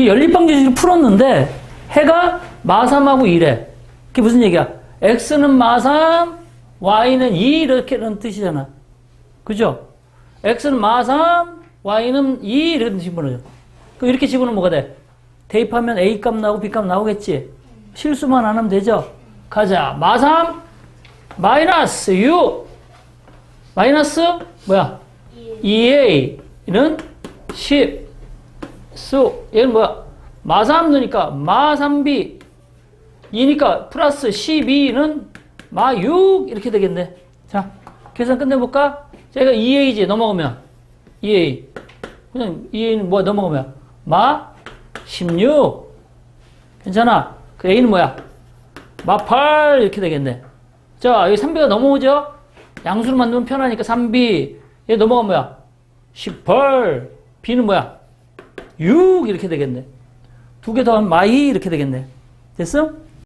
이 연립방정식을 풀었는데 해가 마삼하고 2래. 그게 무슨 얘기야? x는 마삼, y는 2 이렇게는 뜻이잖아. 그죠? x는 마삼, y는 2 이렇게 집어넣어요. 그럼 이렇게 집어넣으면 뭐가 돼? 대입하면 a 값 나오고 b 값 나오겠지? 실수만 안 하면 되죠? 가자. 마삼, 마이너스 6. 마이너스 뭐야? 2a는 10. 수. 얘는 뭐야? 마삼 넣으니까 마삼비. 2니까 플러스 12는 마6 이렇게 되겠네. 자, 계산 끝내볼까? 제가 2a지 넘어가면 2a. 그냥 2a는 뭐야 넘어가면 마 16. 괜찮아. 그 a는 뭐야? 마8 이렇게 되겠네. 자, 여기 3b가 넘어오죠? 양수로 만들면 편하니까 3b. 얘 넘어가면 뭐야? 18. b는 뭐야? 6 이렇게 되겠네. 두 개 더하면 마이 이렇게 되겠네. 됐어?